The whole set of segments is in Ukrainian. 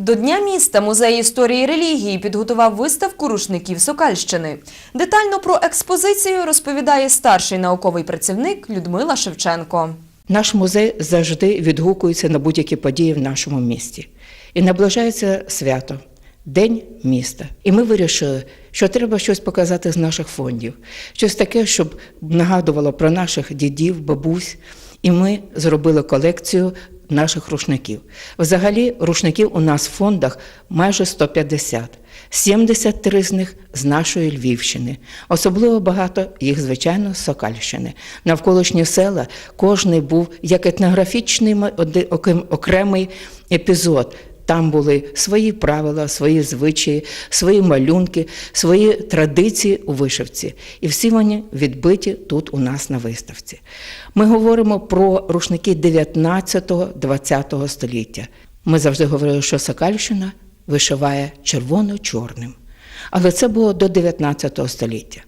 До Дня міста музей історії релігії підготував виставку рушників Сокальщини. Детально про експозицію розповідає старший науковий працівник Людмила Шевченко. Наш музей завжди відгукується на будь-які події в нашому місті. І наближається свято, День міста. І ми вирішили, що треба щось показати з наших фондів, щось таке, щоб нагадувало про наших дідів, бабусь. І ми зробили колекцію наших рушників. Взагалі, рушників у нас в фондах майже 150. 73 з них з нашої Львівщини. Особливо багато їх, звичайно, з Сокальщини. Навколишні села кожний був як етнографічний окремий епізод. Там були свої правила, свої звичаї, свої малюнки, свої традиції у вишивці. І всі вони відбиті тут у нас на виставці. Ми говоримо про рушники 19-20 століття. Ми завжди говорили, що Сокальщина вишиває червоно-чорним. Але це було до 19 століття.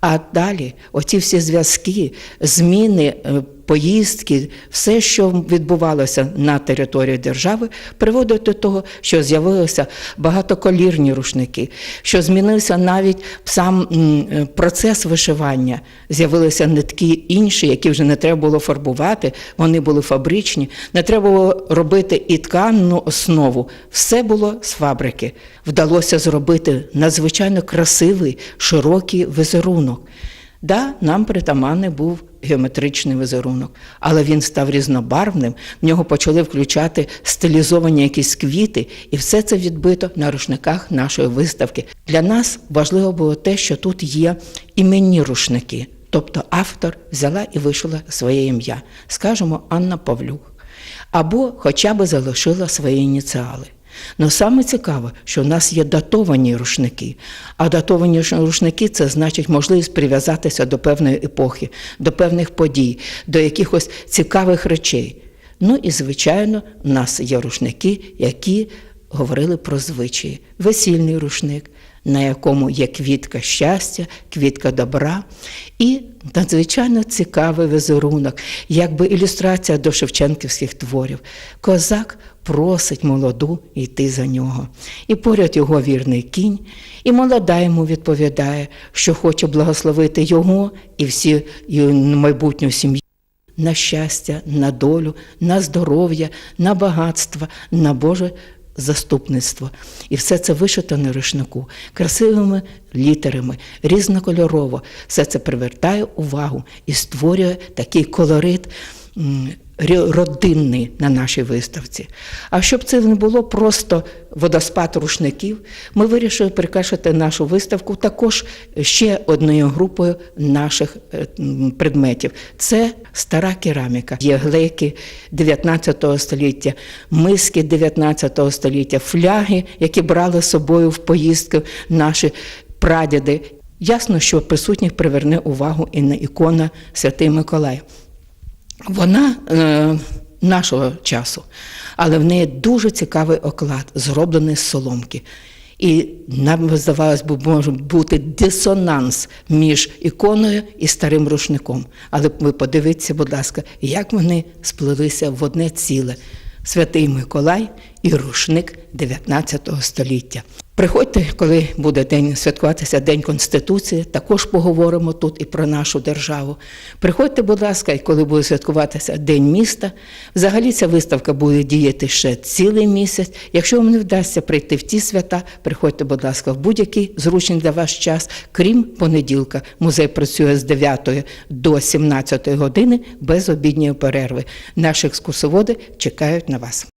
А далі оці всі зв'язки, зміни, е, поїздки, все, що відбувалося на території держави, приводить до того, що з'явилися багатоколірні рушники, що змінився навіть сам процес вишивання. З'явилися нитки інші, які вже не треба було фарбувати, вони були фабричні, не треба було робити і тканну основу. Все було з фабрики. Вдалося зробити надзвичайно красивий, широкий візерунок. Да, нам притаманний був геометричний візерунок, але він став різнобарвним. В нього почали включати стилізовані якісь квіти, і все це відбито на рушниках нашої виставки. Для нас важливо було те, що тут є іменні рушники. Тобто автор взяла і вишила своє ім'я, скажімо, Анна Павлюк, або хоча б залишила свої ініціали. Ну саме цікаве, що в нас є датовані рушники. А датовані рушники це значить можливість прив'язатися до певної епохи, до певних подій, до якихось цікавих речей. Ну і, звичайно, в нас є рушники, які говорили про звичаї. Весільний рушник, на якому є квітка щастя, квітка добра і надзвичайно цікавий візерунок, якби ілюстрація до шевченківських творів. Козак просить молоду йти за нього. І поряд його вірний кінь, і молода йому відповідає, що хоче благословити його і всі і майбутню сім'ю. На щастя, на долю, на здоров'я, на багатство, на Боже заступництво. І все це вишито на рушнику красивими літерами, різнокольорово. Все це привертає увагу і створює такий колорит. Родинний на нашій виставці. А щоб це не було просто водоспад рушників, ми вирішили прикрашити нашу виставку також ще одною групою наших е, предметів. Це стара кераміка. Є глейки 19 століття, миски 19 століття, фляги, які брали з собою в поїздки наші прадіди. Ясно, що присутніх приверне увагу і на ікона Святий Миколай. Вона е, нашого часу, але в неї дуже цікавий оклад, зроблений з соломки. І нам здавалось, бо може бути дисонанс між іконою і старим рушником. Але ви подивіться, будь ласка, як вони сплелися в одне ціле. Святий Миколай і рушник 19 століття. Приходьте, коли буде день святкуватися День Конституції, також поговоримо тут і про нашу державу. Приходьте, будь ласка, і коли буде святкуватися День міста. Взагалі ця виставка буде діяти ще цілий місяць. Якщо вам не вдасться прийти в ті свята, приходьте, будь ласка, в будь-який зручний для вас час, крім понеділка. Музей працює з 9 до 17 години без обідньої перерви. Наші екскурсоводи чекають на вас.